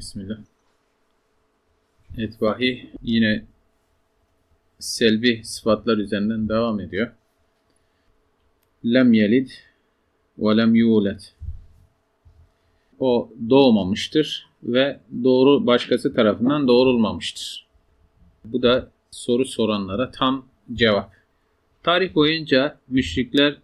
Bismillah. Evet yine selbi sıfatlar üzerinden devam ediyor. Lem yelid ve lem yulad. O doğmamıştır ve doğru başkası tarafından doğrulmamıştır. Bu da soru soranlara tam cevap. Tarih boyunca müşrikler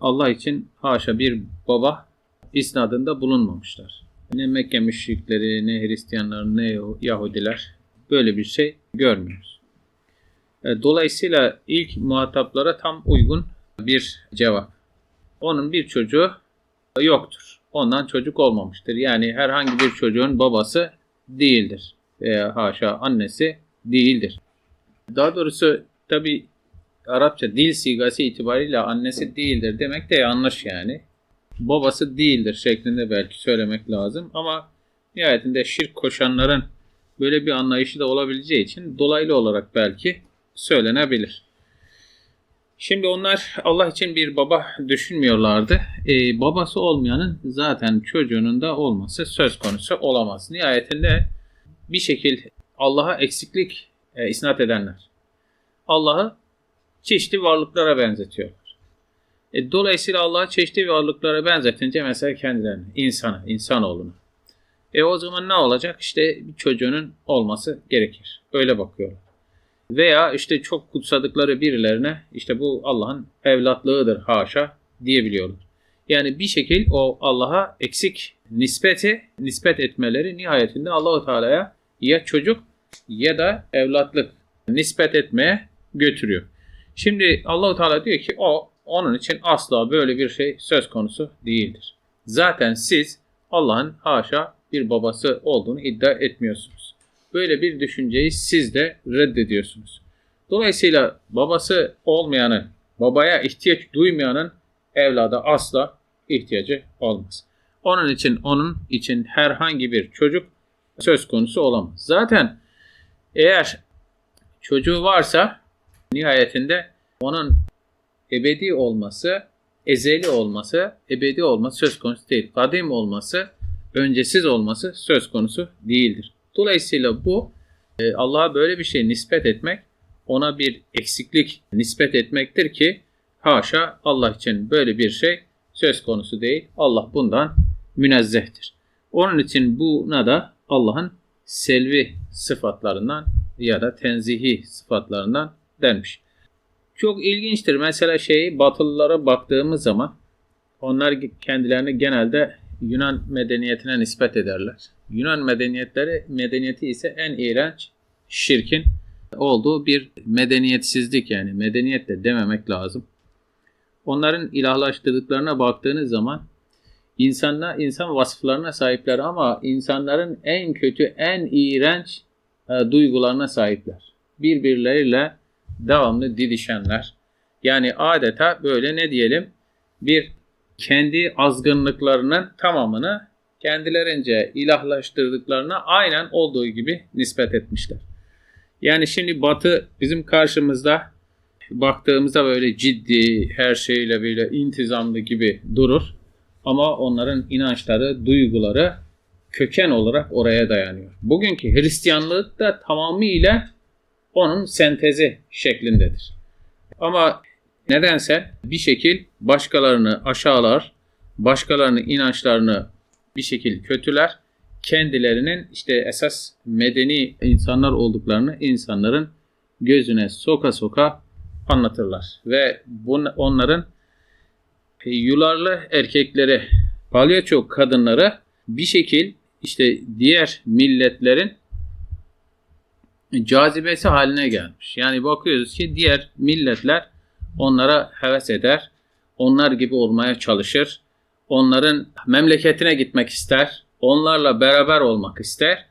Allah için haşa bir baba isnadında bulunmamışlar. Ne Mekke müşrikleri, ne Hristiyanlar, ne Yahudiler böyle bir şey görmüyoruz. E, Dolayısıyla ilk muhataplara tam uygun bir cevap. Onun bir çocuğu yoktur. Ondan çocuk olmamıştır. Yani herhangi bir çocuğun babası değildir. Veya haşa annesi değildir. Daha doğrusu tabi Arapça dil sigası itibariyle annesi değildir demek de yanlış yani. Babası değildir şeklinde belki söylemek lazım ama nihayetinde şirk koşanların böyle bir anlayışı da olabileceği için dolaylı olarak belki söylenebilir. Şimdi onlar Allah için bir baba düşünmüyorlardı. Ee, babası olmayanın zaten çocuğunun da olması söz konusu olamaz. Nihayetinde bir şekil Allah'a eksiklik e, isnat edenler. Allah'ı çeşitli varlıklara benzetiyorlar. E, dolayısıyla Allah'ı çeşitli varlıklara benzetince mesela kendilerini, insana, insanoğluna. E o zaman ne olacak? İşte bir çocuğunun olması gerekir. Öyle bakıyorlar. Veya işte çok kutsadıkları birilerine işte bu Allah'ın evlatlığıdır haşa diyebiliyorlar. Yani bir şekil o Allah'a eksik nispeti nispet etmeleri nihayetinde Allahu Teala'ya ya çocuk ya da evlatlık nispet etmeye götürüyor. Şimdi Allahu Teala diyor ki o onun için asla böyle bir şey söz konusu değildir. Zaten siz Allah'ın haşa bir babası olduğunu iddia etmiyorsunuz. Böyle bir düşünceyi siz de reddediyorsunuz. Dolayısıyla babası olmayanın, babaya ihtiyaç duymayanın evlada asla ihtiyacı olmaz. Onun için onun için herhangi bir çocuk söz konusu olamaz. Zaten eğer çocuğu varsa nihayetinde onun ebedi olması, ezeli olması, ebedi olması söz konusu değil. Kadim olması, öncesiz olması söz konusu değildir. Dolayısıyla bu e, Allah'a böyle bir şey nispet etmek, ona bir eksiklik nispet etmektir ki haşa Allah için böyle bir şey söz konusu değil. Allah bundan münezzehtir. Onun için buna da Allah'ın selvi sıfatlarından ya da tenzihi sıfatlarından denmiş. Çok ilginçtir. Mesela şey Batılılara baktığımız zaman onlar kendilerini genelde Yunan medeniyetine nispet ederler. Yunan medeniyetleri medeniyeti ise en iğrenç şirkin olduğu bir medeniyetsizlik yani medeniyet de dememek lazım. Onların ilahlaştırdıklarına baktığınız zaman insanlar insan vasıflarına sahipler ama insanların en kötü, en iğrenç e, duygularına sahipler. Birbirleriyle devamlı didişenler. Yani adeta böyle ne diyelim bir kendi azgınlıklarının tamamını kendilerince ilahlaştırdıklarına aynen olduğu gibi nispet etmişler. Yani şimdi Batı bizim karşımızda baktığımızda böyle ciddi, her şeyle böyle intizamlı gibi durur. Ama onların inançları, duyguları köken olarak oraya dayanıyor. Bugünkü Hristiyanlık da tamamıyla onun sentezi şeklindedir. Ama nedense bir şekil başkalarını aşağılar, başkalarının inançlarını bir şekil kötüler, kendilerinin işte esas medeni insanlar olduklarını insanların gözüne soka soka anlatırlar. Ve bun, onların yularlı erkekleri, palyaço kadınları bir şekil işte diğer milletlerin cazibesi haline gelmiş. Yani bakıyoruz ki diğer milletler onlara heves eder, onlar gibi olmaya çalışır, onların memleketine gitmek ister, onlarla beraber olmak ister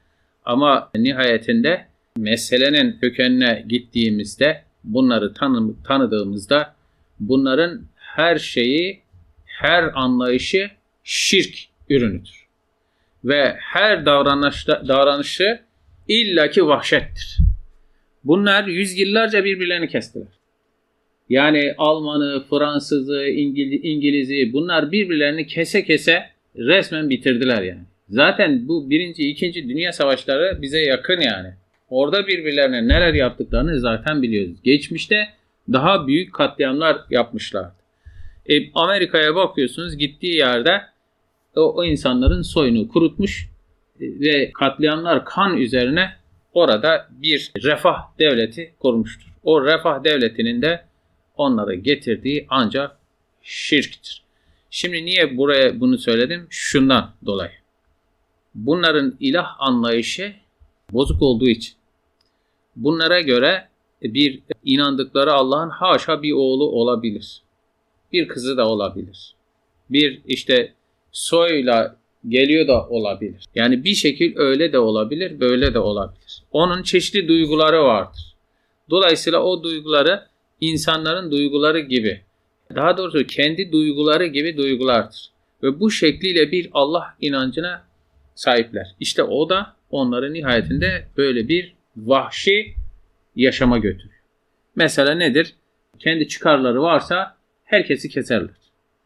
ama nihayetinde meselenin kökenine gittiğimizde bunları tanı tanıdığımızda bunların her şeyi, her anlayışı şirk ürünüdür. Ve her davranışta, davranışı illaki vahşettir. Bunlar yüzyıllarca birbirlerini kestiler. Yani Almanı, Fransızı, İngiliz, İngiliz'i bunlar birbirlerini kese kese resmen bitirdiler yani. Zaten bu birinci, ikinci dünya savaşları bize yakın yani. Orada birbirlerine neler yaptıklarını zaten biliyoruz. Geçmişte daha büyük katliamlar yapmışlardı. E, Amerika'ya bakıyorsunuz gittiği yerde o, o insanların soyunu kurutmuş ve katliamlar kan üzerine orada bir refah devleti kurmuştur. O refah devletinin de onlara getirdiği ancak şirktir. Şimdi niye buraya bunu söyledim? Şundan dolayı. Bunların ilah anlayışı bozuk olduğu için. Bunlara göre bir inandıkları Allah'ın haşa bir oğlu olabilir. Bir kızı da olabilir. Bir işte soyla geliyor da olabilir. Yani bir şekil öyle de olabilir, böyle de olabilir. Onun çeşitli duyguları vardır. Dolayısıyla o duyguları insanların duyguları gibi, daha doğrusu kendi duyguları gibi duygulardır. Ve bu şekliyle bir Allah inancına sahipler. İşte o da onları nihayetinde böyle bir vahşi yaşama götürüyor. Mesela nedir? Kendi çıkarları varsa herkesi keserler.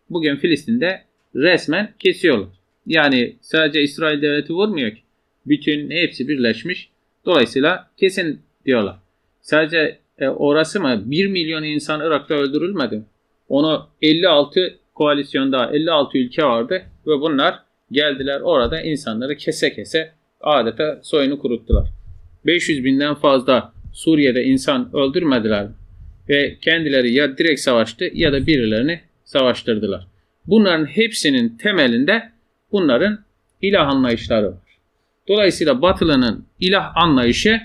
Bugün Filistin'de resmen kesiyorlar. Yani sadece İsrail devleti vurmuyor ki. Bütün hepsi birleşmiş. Dolayısıyla kesin diyorlar. Sadece e, orası mı? 1 milyon insan Irak'ta öldürülmedi? Onu 56 koalisyonda 56 ülke vardı ve bunlar geldiler orada insanları kese kese adeta soyunu kuruttular. 500 binden fazla Suriye'de insan öldürmediler? Ve kendileri ya direkt savaştı ya da birilerini savaştırdılar. Bunların hepsinin temelinde bunların ilah anlayışları var. Dolayısıyla batılının ilah anlayışı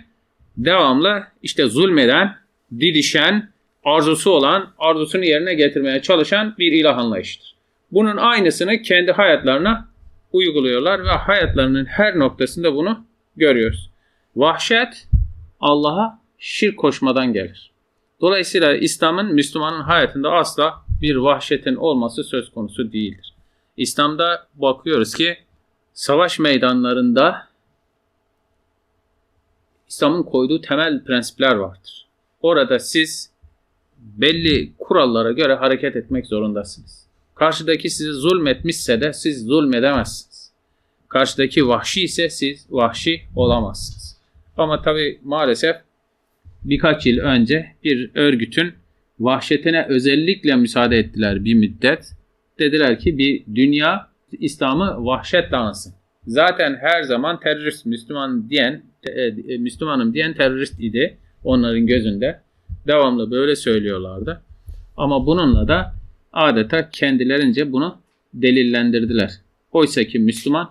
devamlı işte zulmeden, didişen, arzusu olan, arzusunu yerine getirmeye çalışan bir ilah anlayışıdır. Bunun aynısını kendi hayatlarına uyguluyorlar ve hayatlarının her noktasında bunu görüyoruz. Vahşet Allah'a şirk koşmadan gelir. Dolayısıyla İslam'ın Müslümanın hayatında asla bir vahşetin olması söz konusu değildir. İslam'da bakıyoruz ki savaş meydanlarında İslam'ın koyduğu temel prensipler vardır. Orada siz belli kurallara göre hareket etmek zorundasınız. Karşıdaki sizi zulmetmişse de siz zulmedemezsiniz. Karşıdaki vahşi ise siz vahşi olamazsınız. Ama tabi maalesef birkaç yıl önce bir örgütün vahşetine özellikle müsaade ettiler bir müddet. Dediler ki bir dünya İslam'ı vahşet dansın. Zaten her zaman terörist Müslüman diyen e, Müslümanım diyen terörist idi onların gözünde. Devamlı böyle söylüyorlardı. Ama bununla da adeta kendilerince bunu delillendirdiler. Oysa ki Müslüman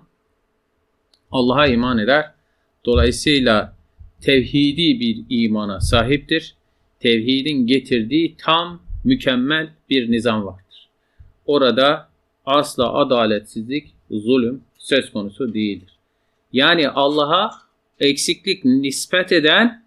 Allah'a iman eder. Dolayısıyla tevhidi bir imana sahiptir. Tevhidin getirdiği tam mükemmel bir nizam vardır. Orada asla adaletsizlik, zulüm söz konusu değildir. Yani Allah'a eksiklik nispet eden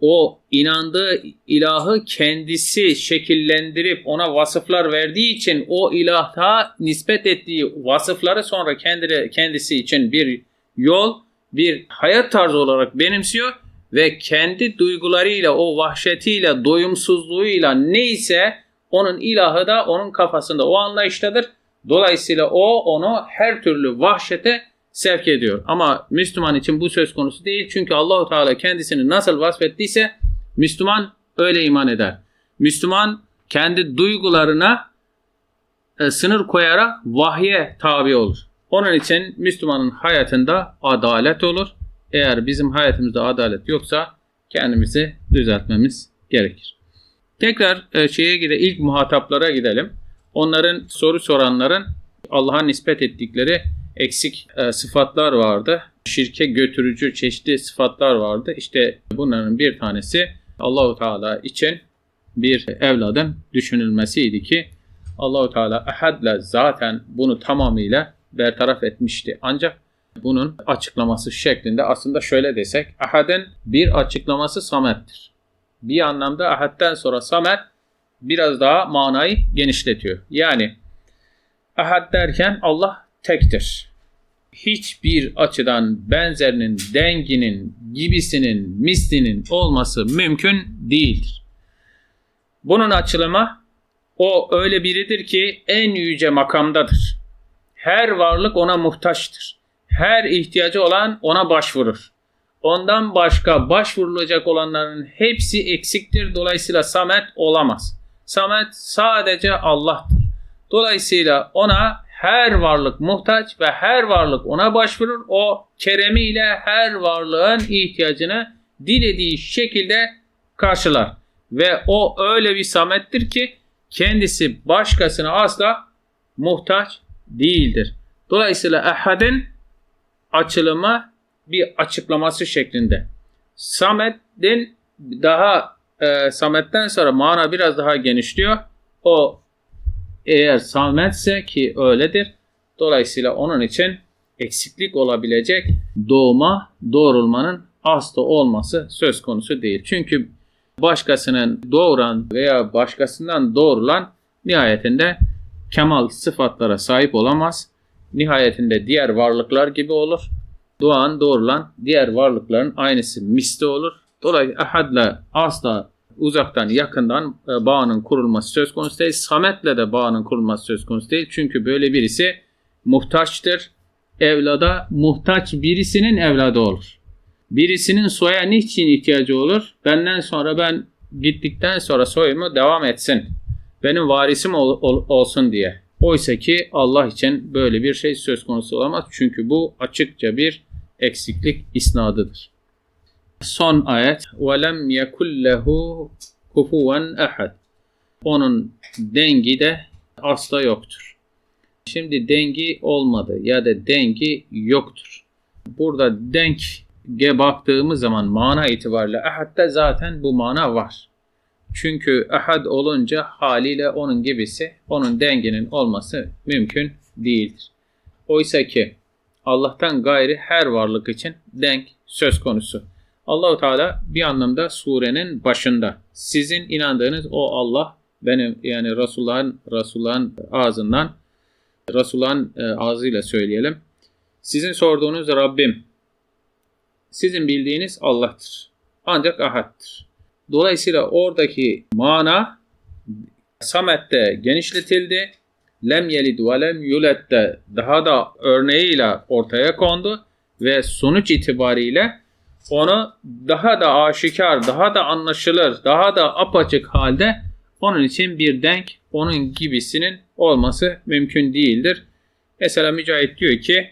o inandığı ilahı kendisi şekillendirip ona vasıflar verdiği için o ilahta nispet ettiği vasıfları sonra kendine, kendisi için bir yol, bir hayat tarzı olarak benimsiyor ve kendi duygularıyla, o vahşetiyle, doyumsuzluğuyla neyse onun ilahı da onun kafasında o anlayıştadır. Dolayısıyla o onu her türlü vahşete sevk ediyor. Ama Müslüman için bu söz konusu değil. Çünkü Allahu Teala kendisini nasıl vasfettiyse Müslüman öyle iman eder. Müslüman kendi duygularına e, sınır koyarak vahye tabi olur. Onun için Müslümanın hayatında adalet olur. Eğer bizim hayatımızda adalet yoksa kendimizi düzeltmemiz gerekir. Tekrar e, şeye gide ilk muhataplara gidelim. Onların soru soranların Allah'a nispet ettikleri eksik e, sıfatlar vardı. Şirke götürücü çeşitli sıfatlar vardı. İşte bunların bir tanesi Allahu Teala için bir evladın düşünülmesiydi ki Allahu Teala ahadla zaten bunu tamamıyla bertaraf etmişti. Ancak bunun açıklaması şeklinde aslında şöyle desek ahadın bir açıklaması samettir. Bir anlamda ahadden sonra samet biraz daha manayı genişletiyor. Yani ahad derken Allah tektir. Hiçbir açıdan benzerinin, denginin, gibisinin, mislinin olması mümkün değildir. Bunun açılımı o öyle biridir ki en yüce makamdadır. Her varlık ona muhtaçtır. her ihtiyacı olan ona başvurur. Ondan başka başvurulacak olanların hepsi eksiktir. Dolayısıyla Samet olamaz. Samet sadece Allah'tır. Dolayısıyla ona her varlık muhtaç ve her varlık ona başvurur. O keremiyle her varlığın ihtiyacını dilediği şekilde karşılar. Ve o öyle bir samettir ki kendisi başkasına asla muhtaç değildir. Dolayısıyla ehadin açılımı bir açıklaması şeklinde. Samet'in daha e, Samet'ten sonra mana biraz daha genişliyor. O eğer Samet'se ki öyledir. Dolayısıyla onun için eksiklik olabilecek doğuma, doğrulmanın asla olması söz konusu değil. Çünkü başkasının doğuran veya başkasından doğrulan nihayetinde kemal sıfatlara sahip olamaz. Nihayetinde diğer varlıklar gibi olur. Doğan, doğrulan diğer varlıkların aynısı misli olur. Dolayısıyla ahadla asla uzaktan yakından e, bağının kurulması söz konusu değil. Samet'le de bağının kurulması söz konusu değil. Çünkü böyle birisi muhtaçtır. Evlada muhtaç birisinin evladı olur. Birisinin soya niçin ihtiyacı olur? Benden sonra ben gittikten sonra soyumu devam etsin. Benim varisim ol, ol, olsun diye. Oysa ki Allah için böyle bir şey söz konusu olamaz. Çünkü bu açıkça bir eksiklik isnadıdır. Son ayet. وَلَمْ يَكُلْ لَهُ كُفُوًا اَحَدٍ Onun dengi de asla yoktur. Şimdi dengi olmadı ya da dengi yoktur. Burada denge baktığımız zaman mana itibariyle ahadda zaten bu mana var. Çünkü ahad olunca haliyle onun gibisi, onun denginin olması mümkün değildir. Oysa ki Allah'tan gayri her varlık için denk söz konusu. Allahu Teala bir anlamda surenin başında. Sizin inandığınız o Allah benim yani Resulullah'ın Resulullah'ın ağzından Resulullah'ın e, ağzıyla söyleyelim. Sizin sorduğunuz Rabbim sizin bildiğiniz Allah'tır. Ancak Ahad'tır. Dolayısıyla oradaki mana Samet'te genişletildi. Lem yelid ve lem yuled de daha da örneğiyle ortaya kondu ve sonuç itibariyle onu daha da aşikar, daha da anlaşılır, daha da apaçık halde onun için bir denk, onun gibisinin olması mümkün değildir. Mesela Mücahit diyor ki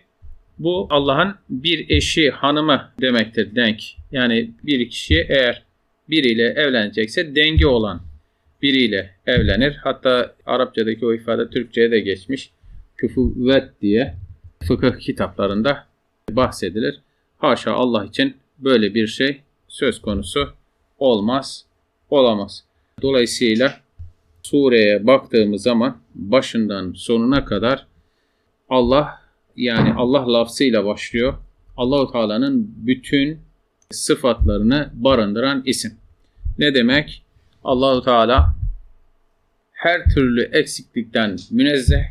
bu Allah'ın bir eşi, hanımı demektir denk. Yani bir kişi eğer biriyle evlenecekse dengi olan biriyle evlenir. Hatta Arapçadaki o ifade Türkçe'ye de geçmiş. Küfüvet diye fıkıh kitaplarında bahsedilir. Haşa Allah için böyle bir şey söz konusu olmaz, olamaz. Dolayısıyla sureye baktığımız zaman başından sonuna kadar Allah yani Allah lafzıyla başlıyor. Allahu Teala'nın bütün sıfatlarını barındıran isim. Ne demek? Allahu Teala her türlü eksiklikten münezzeh,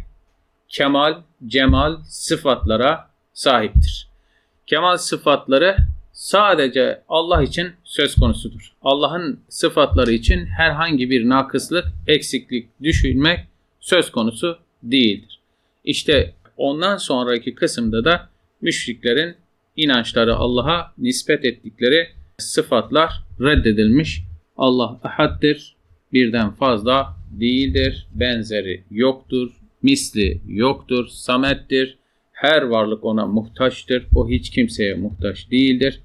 kemal, cemal sıfatlara sahiptir. Kemal sıfatları sadece Allah için söz konusudur. Allah'ın sıfatları için herhangi bir nakıslık, eksiklik düşünmek söz konusu değildir. İşte ondan sonraki kısımda da müşriklerin inançları Allah'a nispet ettikleri sıfatlar reddedilmiş. Allah ahaddir, birden fazla değildir, benzeri yoktur, misli yoktur, samettir, her varlık ona muhtaçtır, o hiç kimseye muhtaç değildir.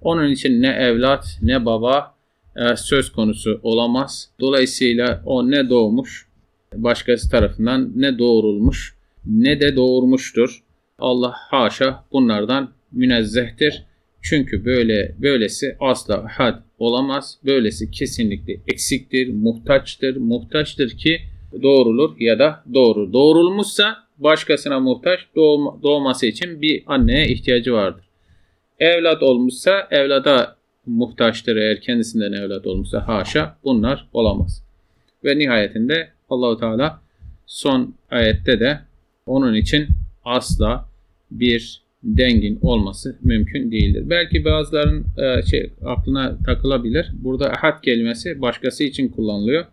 Onun için ne evlat ne baba e, söz konusu olamaz. Dolayısıyla o ne doğmuş, başkası tarafından ne doğurulmuş ne de doğurmuştur. Allah haşa bunlardan münezzehtir. Çünkü böyle böylesi asla had olamaz. Böylesi kesinlikle eksiktir, muhtaçtır, muhtaçtır ki doğrulur ya da doğru. Doğrulmuşsa başkasına muhtaç doğma, doğması için bir anneye ihtiyacı vardır. Evlat olmuşsa evlada muhtaçtır eğer kendisinden evlat olmuşsa haşa bunlar olamaz. Ve nihayetinde Allahu Teala son ayette de onun için asla bir dengin olması mümkün değildir. Belki bazıların e, şey aklına takılabilir. Burada ahad kelimesi başkası için kullanılıyor.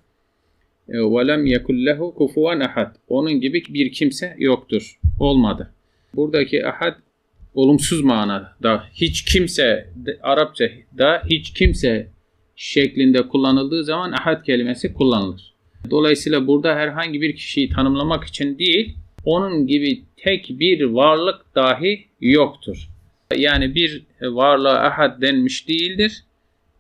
وَلَمْ يَكُلْ لَهُ كُفُوًا ahad. Onun gibi bir kimse yoktur. Olmadı. Buradaki ahad olumsuz manada hiç kimse de- Arapçada hiç kimse şeklinde kullanıldığı zaman ahad kelimesi kullanılır. Dolayısıyla burada herhangi bir kişiyi tanımlamak için değil, onun gibi tek bir varlık dahi yoktur. Yani bir varlığa ahad denmiş değildir.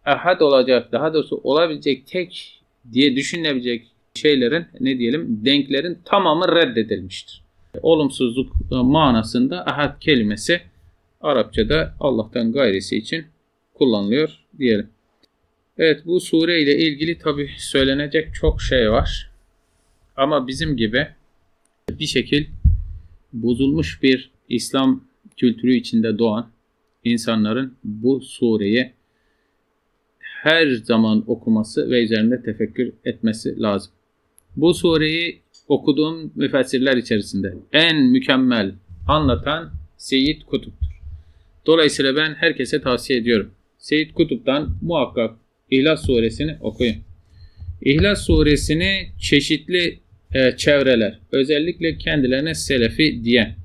Ahad olacak, daha doğrusu olabilecek tek diye düşünülebilecek şeylerin ne diyelim denklerin tamamı reddedilmiştir. Olumsuzluk manasında ahad kelimesi Arapçada Allah'tan gayrisi için kullanılıyor diyelim. Evet bu sure ile ilgili tabi söylenecek çok şey var. Ama bizim gibi bir şekil bozulmuş bir İslam kültürü içinde doğan insanların bu sureyi her zaman okuması ve üzerinde tefekkür etmesi lazım. Bu sureyi okuduğum müfessirler içerisinde en mükemmel anlatan Seyyid Kutup'tur. Dolayısıyla ben herkese tavsiye ediyorum. Seyyid Kutup'tan muhakkak İhlas suresini okuyun. İhlas suresini çeşitli e, çevreler, özellikle kendilerine selefi diyen,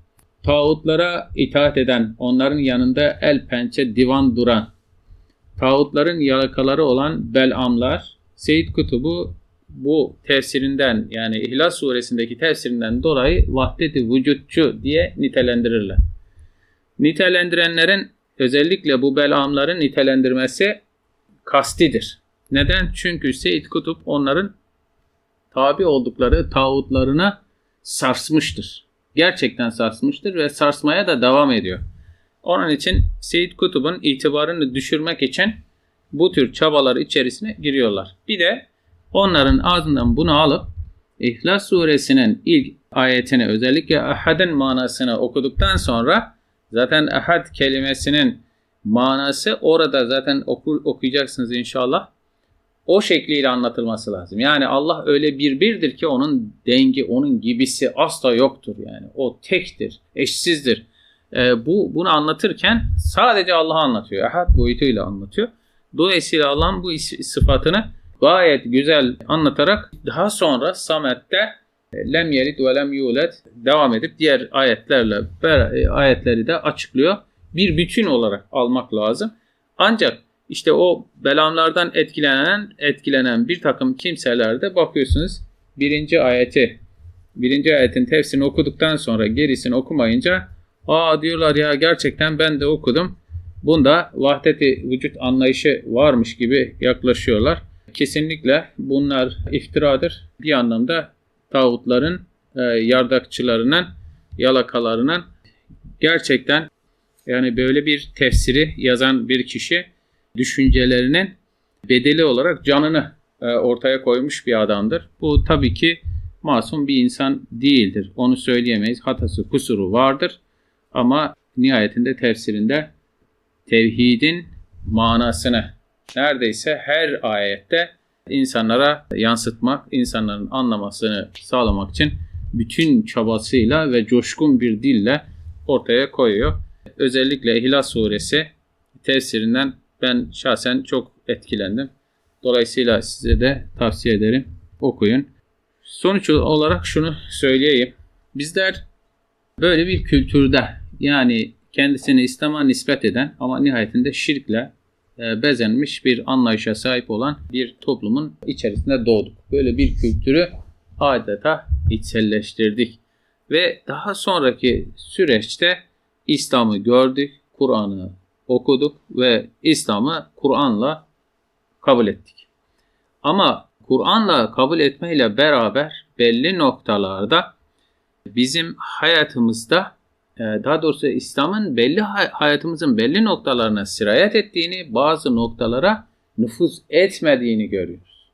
tağutlara itaat eden, onların yanında el pençe divan duran, tağutların yalakaları olan belamlar, Seyyid Kutub'u bu tefsirinden yani İhlas suresindeki tefsirinden dolayı vahdet-i vücutçu diye nitelendirirler. Nitelendirenlerin özellikle bu belamların nitelendirmesi kastidir. Neden? Çünkü Seyyid Kutup onların tabi oldukları tağutlarına sarsmıştır. Gerçekten sarsmıştır ve sarsmaya da devam ediyor. Onun için Seyyid Kutub'un itibarını düşürmek için bu tür çabalar içerisine giriyorlar. Bir de onların ağzından bunu alıp İhlas suresinin ilk ayetini özellikle ahadın manasını okuduktan sonra zaten ahad kelimesinin manası orada zaten oku, okuyacaksınız inşallah. O şekliyle anlatılması lazım. Yani Allah öyle bir birdir ki onun dengi, onun gibisi asla yoktur yani. O tektir, eşsizdir. Ee, bu bunu anlatırken sadece Allah'ı anlatıyor. Ahad boyutuyla anlatıyor. Dolayısıyla Allah'ın bu sıfatını gayet güzel anlatarak daha sonra Samet'te e, lem yelid ve lem yulad devam edip diğer ayetlerle e, ayetleri de açıklıyor. Bir bütün olarak almak lazım. Ancak işte o belamlardan etkilenen etkilenen bir takım kimselerde bakıyorsunuz birinci ayeti birinci ayetin tefsirini okuduktan sonra gerisini okumayınca aa diyorlar ya gerçekten ben de okudum. Bunda vahdeti vücut anlayışı varmış gibi yaklaşıyorlar. Kesinlikle bunlar iftiradır. Bir anlamda tağutların e, yardakçılarının yalakalarının gerçekten yani böyle bir tefsiri yazan bir kişi düşüncelerinin bedeli olarak canını e, ortaya koymuş bir adamdır. Bu tabii ki masum bir insan değildir. Onu söyleyemeyiz. Hatası, kusuru vardır. Ama nihayetinde tefsirinde tevhidin manasını neredeyse her ayette insanlara yansıtmak, insanların anlamasını sağlamak için bütün çabasıyla ve coşkun bir dille ortaya koyuyor. Özellikle İhlas suresi tefsirinden ben şahsen çok etkilendim. Dolayısıyla size de tavsiye ederim okuyun. Sonuç olarak şunu söyleyeyim. Bizler böyle bir kültürde yani kendisini İslam'a nispet eden ama nihayetinde şirkle e, bezenmiş bir anlayışa sahip olan bir toplumun içerisinde doğduk. Böyle bir kültürü adeta içselleştirdik. Ve daha sonraki süreçte İslam'ı gördük, Kur'an'ı okuduk ve İslam'ı Kur'an'la kabul ettik. Ama Kur'an'la kabul etmeyle beraber belli noktalarda bizim hayatımızda e, daha doğrusu İslam'ın belli hay- hayatımızın belli noktalarına sirayet ettiğini, bazı noktalara nüfuz etmediğini görüyoruz.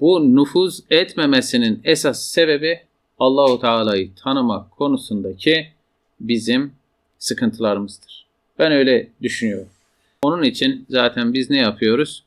Bu nüfuz etmemesinin esas sebebi Allahu Teala'yı tanımak konusundaki bizim sıkıntılarımızdır. Ben öyle düşünüyorum. Onun için zaten biz ne yapıyoruz?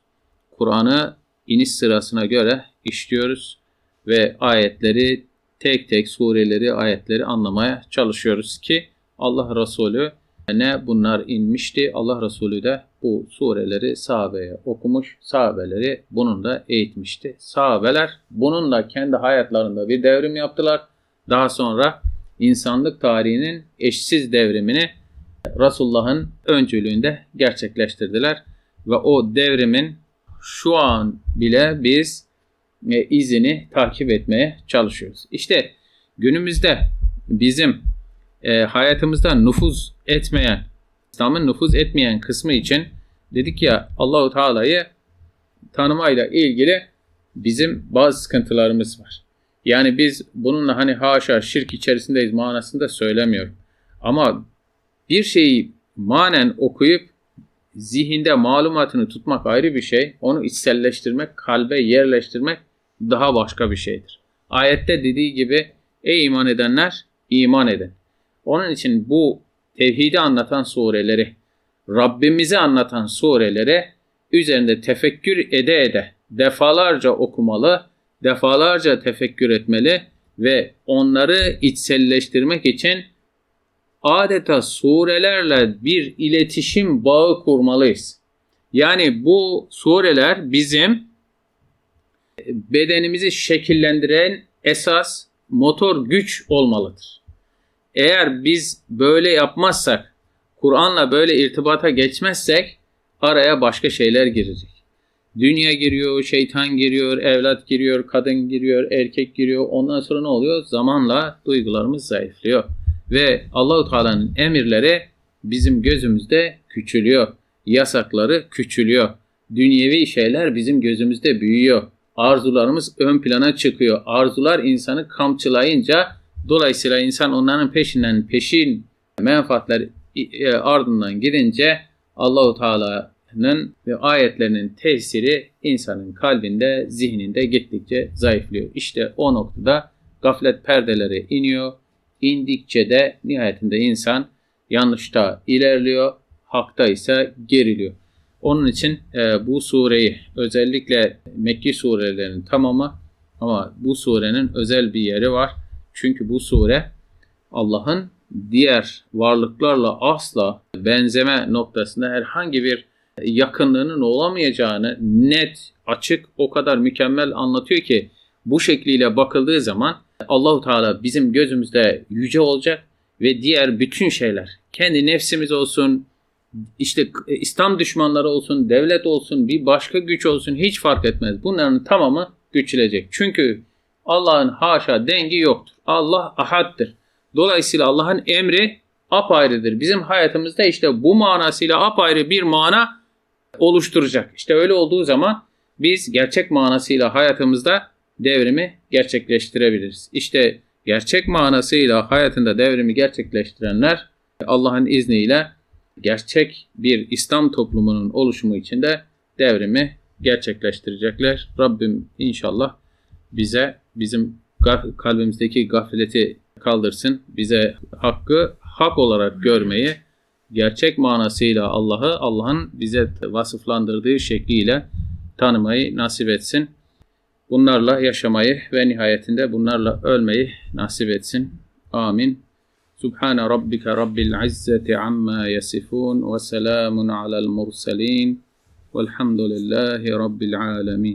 Kur'an'ı iniş sırasına göre işliyoruz ve ayetleri tek tek sureleri, ayetleri anlamaya çalışıyoruz ki Allah Resulü ne bunlar inmişti. Allah Resulü de bu sureleri sahabeye okumuş. Sahabeleri bununla eğitmişti. Sahabeler bununla kendi hayatlarında bir devrim yaptılar. Daha sonra insanlık tarihinin eşsiz devrimini Resulullah'ın öncülüğünde gerçekleştirdiler. Ve o devrimin şu an bile biz e, izini takip etmeye çalışıyoruz. İşte günümüzde bizim e, hayatımızda nüfuz etmeyen, İslam'ın nüfuz etmeyen kısmı için dedik ya Allahu Teala'yı tanımayla ilgili bizim bazı sıkıntılarımız var. Yani biz bununla hani haşa şirk içerisindeyiz manasında söylemiyorum. Ama bir şeyi manen okuyup zihinde malumatını tutmak ayrı bir şey. Onu içselleştirmek, kalbe yerleştirmek daha başka bir şeydir. Ayette dediği gibi ey iman edenler iman edin. Onun için bu tevhidi anlatan sureleri, Rabbimizi anlatan sureleri üzerinde tefekkür ede ede defalarca okumalı, defalarca tefekkür etmeli ve onları içselleştirmek için adeta surelerle bir iletişim bağı kurmalıyız. Yani bu sureler bizim bedenimizi şekillendiren esas motor güç olmalıdır. Eğer biz böyle yapmazsak, Kur'an'la böyle irtibata geçmezsek araya başka şeyler girecek. Dünya giriyor, şeytan giriyor, evlat giriyor, kadın giriyor, erkek giriyor. Ondan sonra ne oluyor? Zamanla duygularımız zayıflıyor. Ve Allahu Teala'nın emirleri bizim gözümüzde küçülüyor. Yasakları küçülüyor. Dünyevi şeyler bizim gözümüzde büyüyor. Arzularımız ön plana çıkıyor. Arzular insanı kamçılayınca dolayısıyla insan onların peşinden peşin menfaatler e, ardından gidince Allahu Teala'nın ve ayetlerinin tesiri insanın kalbinde, zihninde gittikçe zayıflıyor. İşte o noktada gaflet perdeleri iniyor. İndikçe de nihayetinde insan yanlışta ilerliyor, hakta ise geriliyor. Onun için e, bu sureyi özellikle Mekki surelerin tamamı ama bu surenin özel bir yeri var. Çünkü bu sure Allah'ın diğer varlıklarla asla benzeme noktasında herhangi bir yakınlığının olamayacağını net, açık, o kadar mükemmel anlatıyor ki bu şekliyle bakıldığı zaman Allahu Teala bizim gözümüzde yüce olacak ve diğer bütün şeyler kendi nefsimiz olsun, işte İslam düşmanları olsun, devlet olsun, bir başka güç olsun hiç fark etmez. Bunların tamamı güçülecek. Çünkü Allah'ın haşa dengi yoktur. Allah ahaddır. Dolayısıyla Allah'ın emri apayrıdır. Bizim hayatımızda işte bu manasıyla apayrı bir mana oluşturacak. İşte öyle olduğu zaman biz gerçek manasıyla hayatımızda devrimi gerçekleştirebiliriz. İşte gerçek manasıyla hayatında devrimi gerçekleştirenler Allah'ın izniyle gerçek bir İslam toplumunun oluşumu içinde devrimi gerçekleştirecekler. Rabbim inşallah bize bizim kalbimizdeki gafleti kaldırsın. Bize hakkı hak olarak görmeyi, gerçek manasıyla Allah'ı Allah'ın bize vasıflandırdığı şekliyle tanımayı nasip etsin. Bunlarla yaşamayı ve nihayetinde bunlarla ölmeyi nasip etsin. Amin. Subhane rabbike rabbil izzeti amma yasifun ve selamun alel murselin velhamdülillahi rabbil alemin.